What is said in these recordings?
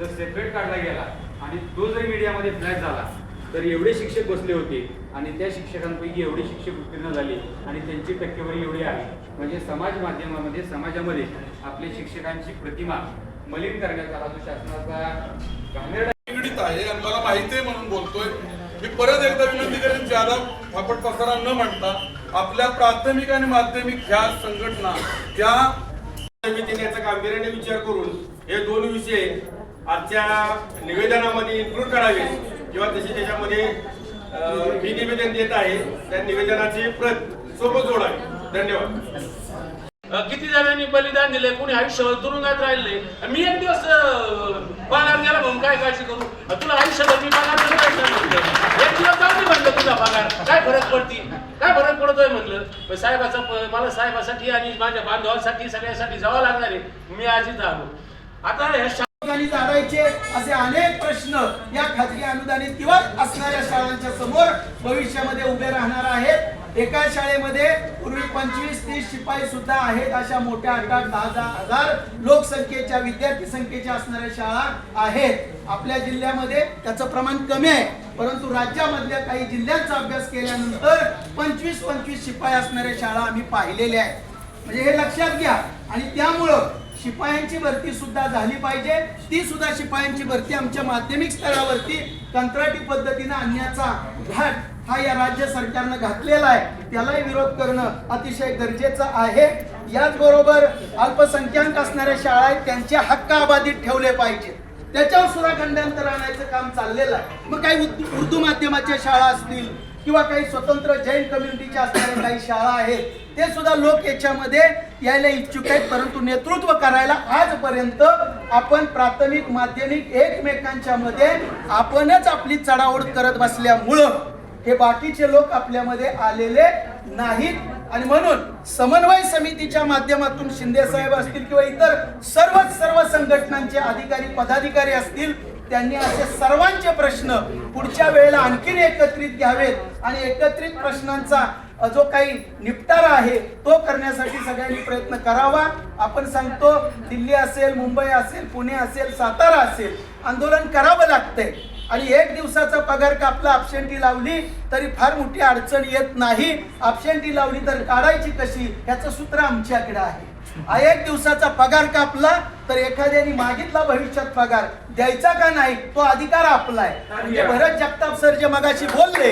जर सेपरेट काढला गेला आणि तो जर मीडियामध्ये फ्लॅश झाला तर एवढे शिक्षक बसले होते आणि त्या शिक्षकांपैकी एवढे शिक्षक उत्तीर्ण झाले आणि त्यांची टक्केवारी एवढी आहे. म्हणजे समाज माध्यमामध्ये समाजामध्ये आपले शिक्षकांची प्रतिमा मलिन करण्यात आला. तो शासनाचा निगडीत आहे आणि मला माहिती आहे म्हणून बोलतोय. मी परत एकदा विनंती करेन ज्यादा फापट पसारा न म्हणता आपल्या प्राथमिक आणि माध्यमिक ह्या संघटना त्या समितीने याचा गांभीर्याने विचार करून हे दोन विषय आजच्या निवेदनामध्ये इन्क्लूड करावे किंवा तशी त्याच्यामध्ये मी निवेदन देत आहे. त्या निवेदनाची प्रत सोबत जोडावी. धन्यवाद. किती जणांनी बलिदान दिले कोणी आयुष्यभर तुरुंगात राहिले मी एक दिवस पगार गेला म्हणून काय काळजी करू? तुला आयुष्यभर मी पगार म्हणलं. एक दिवस जाऊ दे म्हणलं तुझा पगार काय फरक पडती काय फरक पडतोय म्हणलं? साहेबाचा मला साहेबासाठी आणि माझ्या बांधवांसाठी सगळ्यासाठी जावं लागणार आहे. मी आज इथं आलो आता ह्या करायचे असे अनेक प्रश्न या खाजगी अनुदानित किंवा असणाऱ्या शाळांच्या समोर भविष्यामध्ये उभे राहणार आहेत. एका शाळेमध्ये पूर्वी पंचवीस तीस शिपाई सुद्धा आहेत अशा मोठ्या आठ आठ दहा दहा हजार लोकसंख्येच्या विद्यार्थी संख्येच्या असणाऱ्या शाळा आहेत. आपल्या जिल्ह्यामध्ये त्याचं प्रमाण कमी आहे. परंतु राज्यामधल्या काही जिल्ह्यांचा अभ्यास केल्यानंतर पंचवीस पंचवीस शिपाई असणाऱ्या शाळा आम्ही पाहिलेल्या आहेत. म्हणजे हे लक्षात घ्या. आणि त्यामुळं शिपायांची भरती सुद्धा झाली पाहिजे. ती सुद्धा शिपायांची भरती आमच्या माध्यमिक स्तरावरती कंत्राटी पद्धतीने आणण्याचा घाट हा या राज्य सरकारनं घातलेला आहे. त्यालाही विरोध करणं अतिशय गरजेचं आहे. याचबरोबर अल्पसंख्याक असणाऱ्या शाळा आहेत त्यांचे हक्क अबाधित ठेवले पाहिजे. त्याच्यावर सुद्धा खंडांतर आणायचं काम चाललेलं आहे. मग काही उर्दू माध्यमाच्या शाळा असतील किंवा काही स्वतंत्र जैन कम्युनिटीच्या असणाऱ्या काही शाळा आहेत ते सुद्धा लोक याच्यामध्ये यायला इच्छुक आहेत. परंतु नेतृत्व करायला आजपर्यंत आपण प्राथमिक माध्यमिक एकमेकांच्या मध्ये आपणच आपली चढाओढ करत बसल्यामुळं हे बाकीचे लोक आपल्यामध्ये आलेले नाहीत. आणि म्हणून समन्वय समितीच्या माध्यमातून शिंदे साहेब असतील किंवा इतर सर्वच सर्व संघटनांचे अधिकारी पदाधिकारी असतील त्यांनी असे सर्वांचे प्रश्न पुढच्या वेळेला आणखीन एकत्रित घ्यावेत. आणि एकत्रित प्रश्नांचा जो काही निपटारा आहे तो करण्यासाठी सगळ्यांनी प्रयत्न करावा. आपण सांगतो दिल्ली असेल मुंबई असेल पुणे असेल सातारा असेल आंदोलन करावं लागतंय. आणि एक दिवसाचा पगार कापला अपशेंटी लावली तरी फार मोठी अडचण येत नाही. अपशेंटी लावली तर काढायची कशी? ह्याचं सूत्र आमच्याकडे आहे. एक दिवसाचा पगार कापला तर एखाद्याने मागितला भविष्यात पगार. द्यायचा का नाही? तो अधिकार आपला आहे म्हणजे भरत जगताप सर जे मगाशी बोलले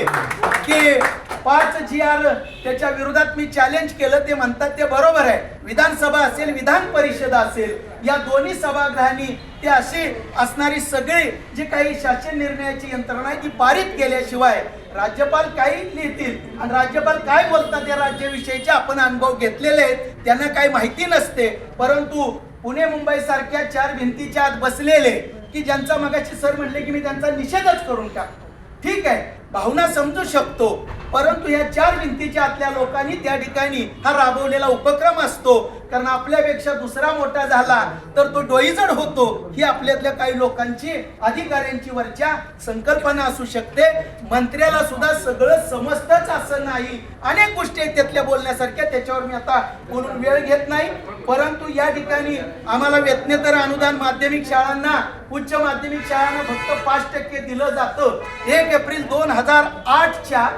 की पाच जी आर त्याच्या विरोधात मी चॅलेंज केलं ते म्हणतात ते बरोबर आहे. विधानसभा असेल विधान परिषद असेल या दोन्ही सभागृहांनी ते अशी असणारी सगळी जी काही शासन निर्णयाची यंत्रणा आहे ती पारित केल्याशिवाय राज्यपाल काही लिहितील आणि राज्यपाल काय बोलतात या राज्याविषयीचे आपण अनुभव घेतलेले आहेत त्यांना काही माहिती नसते. परंतु पुणे मुंबई सारख्या चार भिंतीच्या आत बसलेले की ज्यांचा मगाशी सर म्हटले की मी त्यांचा निषेधच करून टाकतो. ठीक आहे भावना समजू शकतो. परंतु या चार भिंतीच्या आतल्या लोकांनी त्या ठिकाणी हा राबवलेला उपक्रम असतो. कारण आपल्यापेक्षा दुसरा मोठा झाला तर तो डोईजड होतो. ही आपल्यातल्या काही लोकांची अधिकाऱ्यांची वरच्या संकल्पना असू शकते. मंत्र्याला सुद्धा सगळं समजतच असं नाही. अनेक गोष्टी आहेत त्यातल्या बोलण्यासारख्या त्याच्यावर मी आता बोलून वेळ घेत नाही. परंतु या ठिकाणी आम्हाला वेतनेतर अनुदान माध्यमिक शाळांना उच्च माध्यमिक शाळांना फक्त पाच टक्के दिलं जातं. एक एप्रिल दोन हजार आठच्या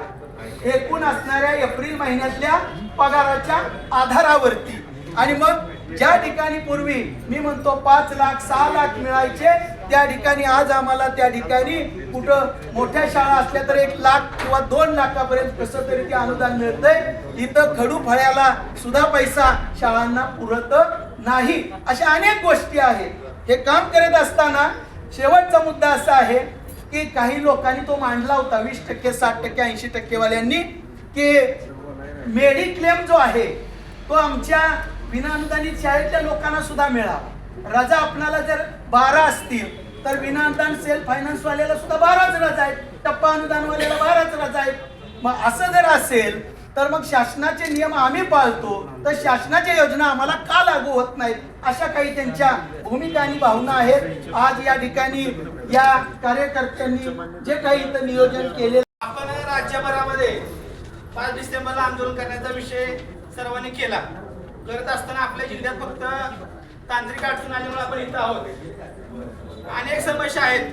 एकूण असणाऱ्या एप्रिल महिन्यातल्या पगाराच्या आधारावरती. आणि मग ज्या ठिकाणी पूर्वी मी म्हणतो पाच लाख सहा लाख मिळायचे त्या ठिकाणी आज आम्हाला त्या ठिकाणी कुठं मोठ्या शाळा असल्या तर एक लाख किंवा दोन लाखापर्यंत कसं तरी ते अनुदान मिळतंय. इथं खडू फळ्याला सुद्धा पैसा शाळांना पुरत नाही. अशा अनेक गोष्टी आहेत. हे काम करत असताना शेवटचा मुद्दा असा आहे की काही लोकांनी तो मांडला होता वीस टक्के साठ टक्के ऐंशी टक्केवाल्यांनी की मेडिक्लेम जो आहे तो आमच्या विनाअनुदानित शाळेतल्या लोकांना सुद्धा मिळावा. रजा आपणाला जर बारा असतील तर विनाअनुदान सेल्फ फायनान्सवाल्याला सुद्धा बाराच रजा आहेत टप्पा अनुदानवाल्याला बाराच रजा आहेत. मग असं जर असेल तर मग शासनाचे नियम आम्ही पाळतो तर शासनाच्या योजना आम्हाला का लागू होत नाहीत? अशा काही त्यांच्या भूमिका आणि भावना आहेत. आज या ठिकाणी या कार्यकर्त्यांनी जे काही इथं नियोजन केले आपण राज्यभरामध्ये पाच डिसेंबरला आंदोलन करण्याचा विषय सर्वांनी केला. करत असताना आपल्या जिल्ह्यात फक्त तांत्रिक अडचण आल्यामुळे आपण इथं आहोत. अनेक समस्या आहेत.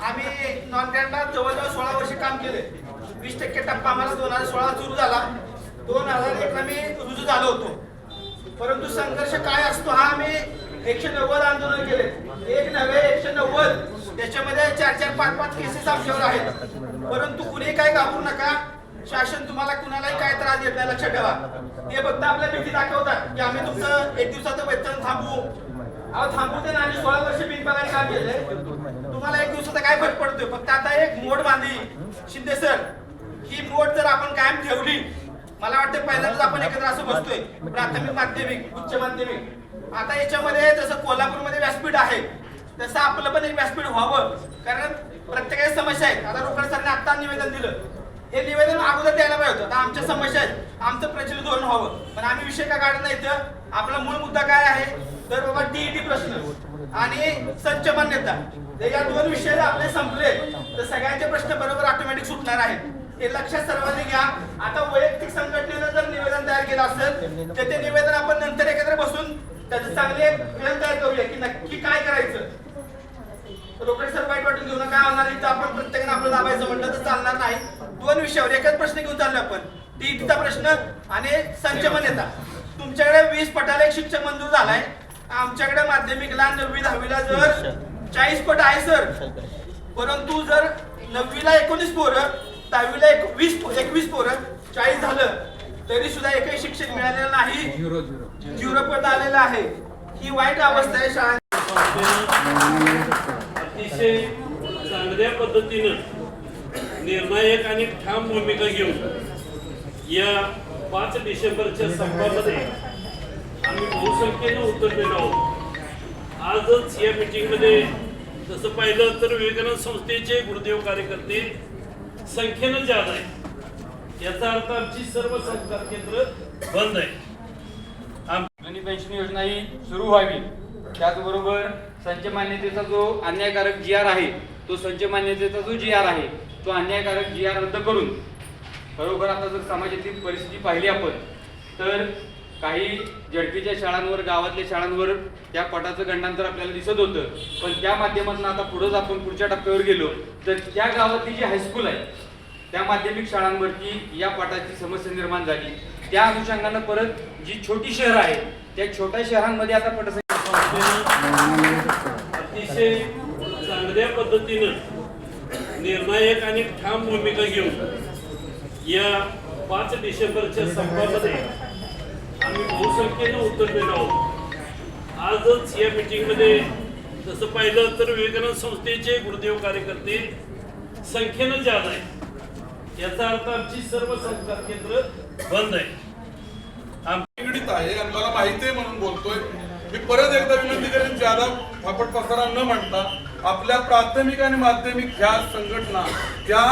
आम्ही नॉन ग्रँडला जवळजवळ सोळा वर्ष काम केले वीस टक्के टप्पा आम्हाला दोन हजार सोळा सुरू झाला. दोन हजार एकला मी रुजू झालो होतो. परंतु संघर्ष काय असतो हा आम्ही एकशे नव्वद आंदोलन केले. एक नव्हे एकशे नव्वद. त्याच्यामध्ये चार चार पाच पाच केसेस आमच्यावर आहेत. परंतु कुणी काय घाबरू नका. शासन तुम्हाला कुणालाही काय त्रास देत नाही लक्षात ठेवा. ते फक्त आपल्या भीती दाखवतात की आम्ही तुमचं एक दिवसाचं वेतन थांबवू. अहो थांबू दे ना आणि सोळा वर्ष बिनपगारी काम केलंय. तुम्हाला एक दिवसाचा काय फरक पडतोय? फक्त आता एक मोड बांधली. शिंदे सर ही मोड जर आपण कायम ठेवली मला वाटतं पहिल्यांदाच आपण एकत्र असं बसतोय. प्राथमिक माध्यमिक उच्च माध्यमिक. आता याच्यामध्ये जसं कोल्हापूरमध्ये व्यासपीठ आहे तसं आपलं पण एक व्यासपीठ व्हावं. कारण प्रत्येकाची समस्या आहेत. आता रोकड सरने आता निवेदन दिलं. हे निवेदन अगोदर द्यायला पाहिजे होतं. आता आमच्या समस्या आहेत. आमचं प्रचलित धोरण व्हावं. पण आम्ही विषय का काढत नाही तर आपला मूळ मुद्दा काय आहे? तर बाबा टीईटी प्रश्न. आणि संच मान्यता. या दोन विषय आपले संपले. तर सगळ्यांचे प्रश्न बरोबर ऑटोमॅटिक सुटणार आहेत. हे लक्षात सर्वांनी घ्या. आता वैयक्तिक संघटनेनं जर निवेदन तयार केलं असेल तर ते निवेदन आपण नंतर एकत्र बसून त्याचे चांगले प्लॅन तयार करूया की नक्की काय करायचं. रोकडे सर वाईट वाटून घेऊ नका. होणार इथं आपण प्रत्येकाने आपलं दाबायचं म्हटलं तर चालणार नाही. दोन विषयावर एकच प्रश्न घेऊन चाललो आपण. टीईटीचा प्रश्न आणि संच मान्यता. तुमच्याकडे वीस पटाला एक शिक्षक मंजूर झालाय. आमच्याकडे माध्यमिकला नववी दहावीला जर चाळीस पट आहे सर. परंतु जर नववीला एकोणीस पोरं दहावीला एक वीस एकवीस पोरं चाळीस झालं तरी सुद्धा एकही शिक्षक मिळालेला नाही. झिरो पट आलेला आहे. ही वाईट अवस्था आहे शाळा. अतिशय चांगल्या पद्धतीनं निर्णायक आणि ठाम भूमिका घेऊन या पाच डिसेंबरच्या संपामध्ये आम्ही बहुसंख्येनं उतरलेलो आहोत. आजच या मीटिंगमध्ये तसं पाहिलं तर विवेकानंद संस्थेचे गुरुदेव कार्यकर्ते संख्येनं जात आहे याचा अर्थ आमची सर्व संस्कार केंद्र बंद आहे जुनी पेन्शन योजना ही सुरू व्हावी. त्याचबरोबर संच मान्यतेचा जो अन्यायकारक जी आर आहे तो संच मान्यतेचा जो जी आर आहे तो अन्यायकारक जी आर रद्द करून खरोखर आता जर समाजातील परिस्थिती पाहिली आपण तर काही झडपीच्या शाळांवर गावातल्या शाळांवर त्या पटाचं गंडांतर आपल्याला दिसत होतं. पण त्या माध्यमातून आता पुढंच आपण पुढच्या टप्प्यावर गेलो तर त्या गावातली जी हायस्कूल आहे त्या माध्यमिक शाळांवरती या पटाची समस्या निर्माण झाली. त्या अनुषंगानं परत जी छोटी शहरं आहेत त्या छोट्या शहरांमध्ये आता पटसंख्या अतिशय चांगल्या पद्धतीनं निर्णायक आणि ठाम भूमिका घेऊन या पाच डिसेंबरच्या संपामध्ये आम्ही बहुसंख्येनं उतरलेलो आहोत. आजच या मिटिंगमध्ये तसं पाहिलं तर विवेकानंद संस्थेचे गुरुदेव कार्यकर्ते संख्येनं ज्यादा आहे याचा अर्थ आमची सर्व संस्कार केंद्र बंद आहे आम पीडित आहे आणि मला माहिती आहे म्हणून बोलतोय. मी परत एकदा विनंती करेन ज्यादा फापट पसारा न म्हणता आपल्या प्राथमिक आणि माध्यमिक ह्या संघटना त्या